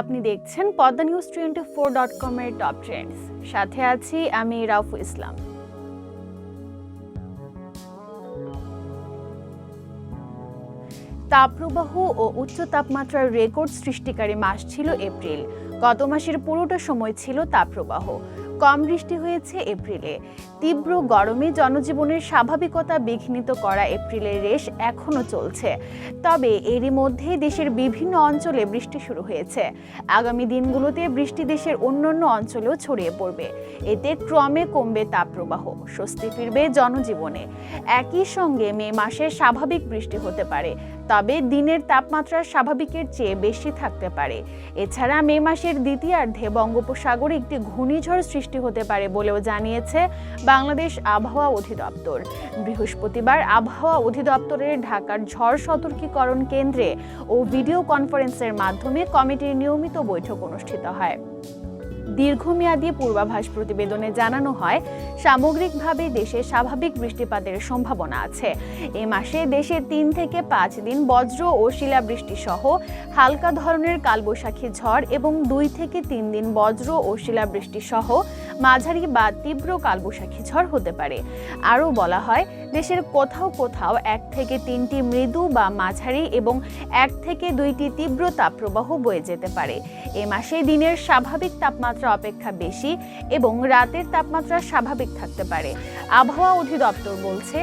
আপনি দেখছেন Padma news twenty four dot কমের টপ ট্রেন্ডস সাথে আছি আমি রাউফু ইসলাম। তাপপ্রবাহ ও উচ্চ তাপমাত্রার রেকর্ড সৃষ্টিকারী মাস ছিল এপ্রিল। গত মাসের পুরোটা সময় ছিল তাপপ্রবাহ। কম বৃষ্টি হয়েছে এপ্রিলে। তীব্র গরমে জনজীবনের স্বাভাবিকতা বিঘ্নিত করা এপ্রিলের রেশ এখনও চলছে। তবে এরই মধ্যে দেশের বিভিন্ন অঞ্চলে বৃষ্টি শুরু হয়েছে। আগামী দিনগুলোতে বৃষ্টি দেশের অন্যান্য অঞ্চলেও ছড়িয়ে পড়বে। এতে ক্রমে কমবে তাপপ্রবাহ, স্বস্তি ফিরবে জনজীবনে। একই সঙ্গে মে মাসে স্বাভাবিক বৃষ্টি হতে পারে। তবে দিনের তাপমাত্রা স্বাভাবিকের চেয়ে বেশি থাকতে পারে। এছাড়া মে মাসের দ্বিতীয়ার্ধে বঙ্গোপসাগরে একটি ঘূর্ণিঝড় সৃষ্টি হতে পারে বলেও জানিয়েছে বাংলাদেশ আবহাওয়া অধিদপ্তর। বৃহস্পতিবার আবহাওয়া অধিদপ্তরের ঢাকার ঝড় সতর্কীকরণ কেন্দ্রে ও ভিডিও কনফারেন্সের মাধ্যমে কমিটির নিয়মিত বৈঠক অনুষ্ঠিত হয়। দীর্ঘমেয়াদী পূর্বাভাস প্রতিবেদনে জানানো হয়, সামগ্রিকভাবে দেশে স্বাভাবিক বৃষ্টিপাতের সম্ভাবনা আছে। এ মাসে দেশে তিন থেকে পাঁচ দিন বজ্র ও শিলাবৃষ্টি সহ হালকা ধরনের কালবৈশাখী ঝড় এবং দুই থেকে তিন দিন বজ্র ও শিলাবৃষ্টি সহ মাঝারি বা তীব্র কালবৈশাখী ঝড় হতে পারে। আরও বলা হয় দেশের কোথাও কোথাও এক থেকে তিনটি মৃদু বা মাঝারি এবং এক থেকে দুইটি তীব্র তাপপ্রবাহ বয়ে যেতে পারে। এ মাসে দিনের স্বাভাবিক তাপমাত্রা অপেক্ষা বেশি এবং রাতের তাপমাত্রা স্বাভাবিক থাকতে পারে। আবহাওয়া অধিদপ্তর বলছে,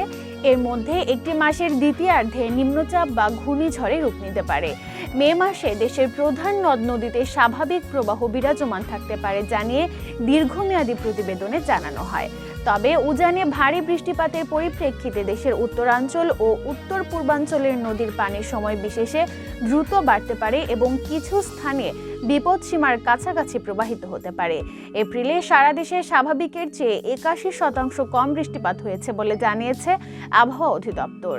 এর মধ্যে একটি মাসের দ্বিতীয়ার্ধে নিম্নচাপ বা ঘূর্ণিঝড়ে রূপ নিতে পারে। মে মাসে দেশের প্রধান নদ নদীতে স্বাভাবিক প্রবাহ বিরাজমান থাকতে পারে জানিয়ে দীর্ঘমেয়াদী প্রতিবেদনে জানানো হয়। তবে উজানে ভারী বৃষ্টিপাতের পরিপ্রেক্ষিতে দেশের উত্তরাঞ্চল ও উত্তর পূর্বাঞ্চলের নদীর পানির সময় বিশেষে দ্রুত বাড়তে পারে এবং কিছু স্থানে বিপদসীমার কাছাকাছি প্রবাহিত হতে পারে। এপ্রিলে সারা দেশে স্বাভাবিকের চেয়ে একাশি শতাংশ কম বৃষ্টিপাত হয়েছে বলে জানিয়েছে আবহাওয়া অধিদপ্তর।